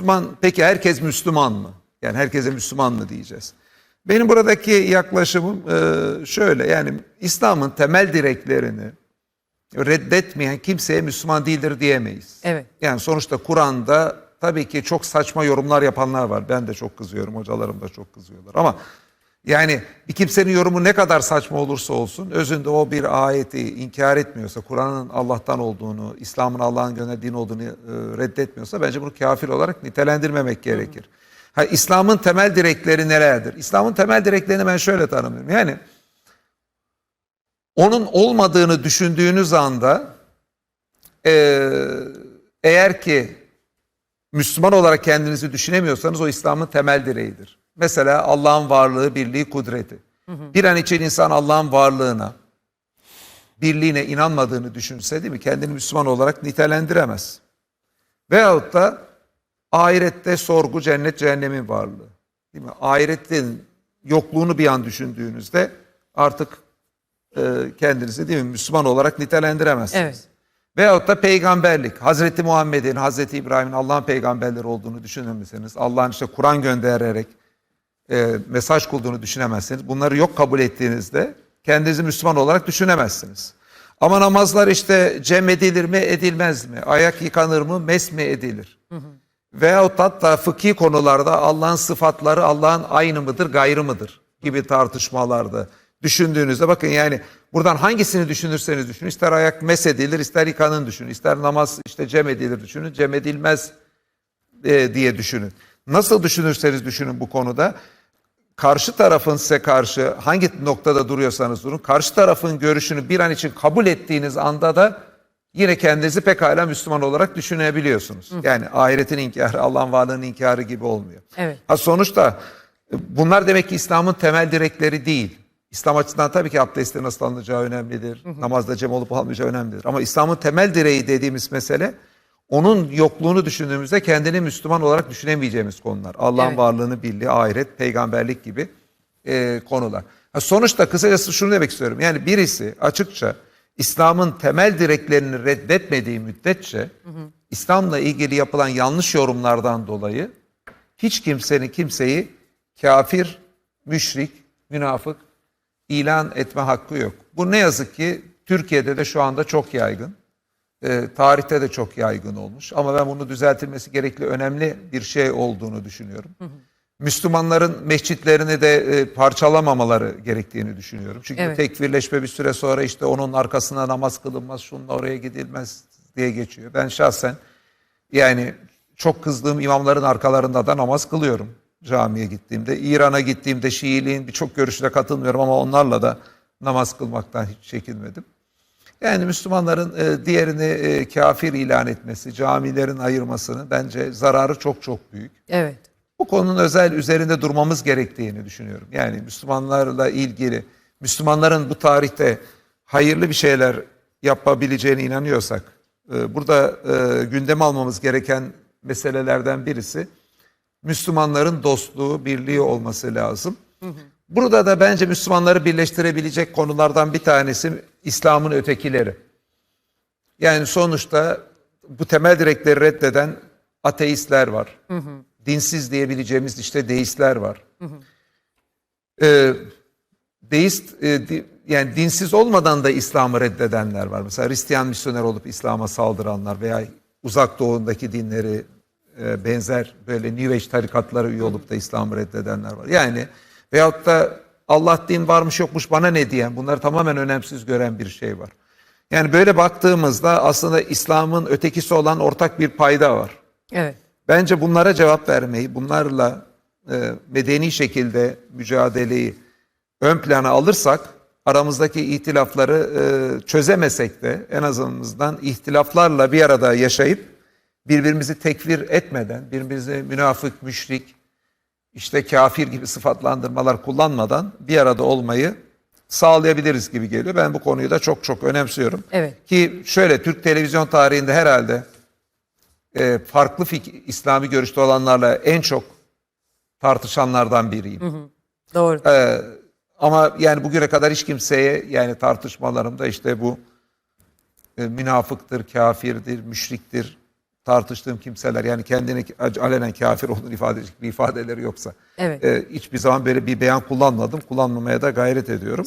Müslüman, peki herkes Müslüman mı? Yani herkese Müslüman mı diyeceğiz? Benim buradaki yaklaşımım e, şöyle yani İslam'ın temel direklerini reddetmeyen kimseye Müslüman değildir diyemeyiz. Evet. Yani sonuçta Kur'an'da tabii ki çok saçma yorumlar yapanlar var. Ben de çok kızıyorum, hocalarım da çok kızıyorlar. Ama yani bir kimsenin yorumu ne kadar saçma olursa olsun özünde o bir ayeti inkar etmiyorsa, Kur'an'ın Allah'tan olduğunu, İslam'ın Allah'ın gönderdiğini olduğunu e, reddetmiyorsa bence bunu kafir olarak nitelendirmemek gerekir. Ha, İslam'ın temel direkleri nelerdir? İslam'ın temel direklerini ben şöyle tanımlıyorum. Yani onun olmadığını düşündüğünüz anda eee, eğer ki Müslüman olarak kendinizi düşünemiyorsanız o İslam'ın temel direğidir. Mesela Allah'ın varlığı, birliği, kudreti. Bir an için insan Allah'ın varlığına, birliğine inanmadığını düşünse değil mi? Kendini Müslüman olarak nitelendiremez. Veyahut da ahirette sorgu, cennet, cehennemin varlığı. Değil mi? Ahiretin yokluğunu bir an düşündüğünüzde artık e, kendinizi değil mi Müslüman olarak nitelendiremezsiniz. Evet. Veyahut da peygamberlik. Hazreti Muhammed'in, Hazreti İbrahim'in Allah'ın peygamberleri olduğunu düşünemezseniz, Allah'ın işte Kur'an göndererek e, mesaj kulduğunu düşünemezsiniz. Bunları yok kabul ettiğinizde kendinizi Müslüman olarak düşünemezsiniz. Ama namazlar işte cem edilir mi edilmez mi? Ayak yıkanır mı mes mi edilir? Veyahut hatta fıkhi konularda Allah'ın sıfatları Allah'ın aynı mıdır gayrı mıdır gibi tartışmalarda düşündüğünüzde bakın yani buradan hangisini düşünürseniz düşünün ister ayak mes edilir ister yıkanın düşünün ister namaz işte cem edilir düşünün cem edilmez e, diye düşünün. Nasıl düşünürseniz düşünün bu konuda karşı tarafın size karşı hangi noktada duruyorsanız durun karşı tarafın görüşünü bir an için kabul ettiğiniz anda da yine kendinizi pekala Müslüman olarak düşünebiliyorsunuz. Yani ahiretin inkarı, Allah'ın varlığının inkarı gibi olmuyor. Evet. Ha sonuçta e, bunlar demek ki İslam'ın temel direkleri değil. İslam açısından tabii ki abdestin nasıl alınacağı önemlidir. Namazda cem olup olmayacağı önemlidir. Ama İslam'ın temel direği dediğimiz mesele onun yokluğunu düşündüğümüzde kendini Müslüman olarak düşünemeyeceğimiz konular. Allah'ın Evet. varlığını, birliği, ahiret, peygamberlik gibi e, konular. Ha, sonuçta kısacası şunu demek istiyorum. Yani birisi açıkça İslam'ın temel direklerini reddetmediği müddetçe İslam'la ilgili yapılan yanlış yorumlardan dolayı hiç kimsenin kimseyi kafir, müşrik, münafık ilan etme hakkı yok. Bu ne yazık ki Türkiye'de de şu anda çok yaygın. Ee, tarihte de çok yaygın olmuş. Ama ben bunu düzeltilmesi gerekli önemli bir şey olduğunu düşünüyorum. Müslümanların mescitlerini de e, parçalamamaları gerektiğini düşünüyorum. Çünkü Evet. tekfirleşme bir süre sonra işte onun arkasına namaz kılınmaz, şununla oraya gidilmez diye geçiyor. Ben şahsen yani çok kızdığım imamların arkalarında da namaz kılıyorum camiye gittiğimde. İran'a gittiğimde Şiiliğin birçok görüşüne katılmıyorum ama onlarla da namaz kılmaktan hiç çekinmedim. Yani Müslümanların e, diğerini e, kafir ilan etmesi, camilerin ayırmasının bence zararı çok çok büyük. Evet. Bu konunun özel üzerinde durmamız gerektiğini düşünüyorum. Yani Müslümanlarla ilgili, Müslümanların bu tarihte hayırlı bir şeyler yapabileceğine inanıyorsak, e, burada e, gündeme almamız gereken meselelerden birisi Müslümanların dostluğu, birliği olması lazım. Burada da bence Müslümanları birleştirebilecek konulardan bir tanesi İslam'ın ötekileri. Yani sonuçta bu temel direkleri reddeden ateistler var. Dinsiz diyebileceğimiz işte deistler var. Ee, deist e, di- yani dinsiz olmadan da İslam'ı reddedenler var. Mesela Hristiyan misyoner olup İslam'a saldıranlar veya uzak doğudaki dinleri e, benzer böyle New Age tarikatlara üye olup da İslam'ı reddedenler var. Yani veyahut da Allah din varmış yokmuş bana ne diyen bunları tamamen önemsiz gören bir şey var. Yani böyle baktığımızda aslında İslam'ın ötekisi olan ortak bir payda var. Evet. Bence bunlara cevap vermeyi, bunlarla e, medeni şekilde mücadeleyi ön plana alırsak, aramızdaki ihtilafları e, çözemesek de en azından ihtilaflarla bir arada yaşayıp birbirimizi tekfir etmeden, birbirimizi münafık, müşrik, işte kafir gibi sıfatlandırmalar kullanmadan bir arada olmayı sağlayabiliriz gibi geliyor. Ben bu konuyu da çok çok önemsiyorum. Evet. Ki şöyle Türk televizyon tarihinde herhalde e, farklı fik- İslami görüşte olanlarla en çok tartışanlardan biriyim. Doğru. Ee, ama yani bugüne kadar hiç kimseye yani tartışmalarımda işte bu e, münafıktır, kafirdir, müşriktir tartıştığım kimseler yani kendini alenen kafir olduğunu ifade edecek bir ifadeleri yoksa Evet. e, hiçbir zaman böyle bir beyan kullanmadım. Kullanmamaya da gayret ediyorum.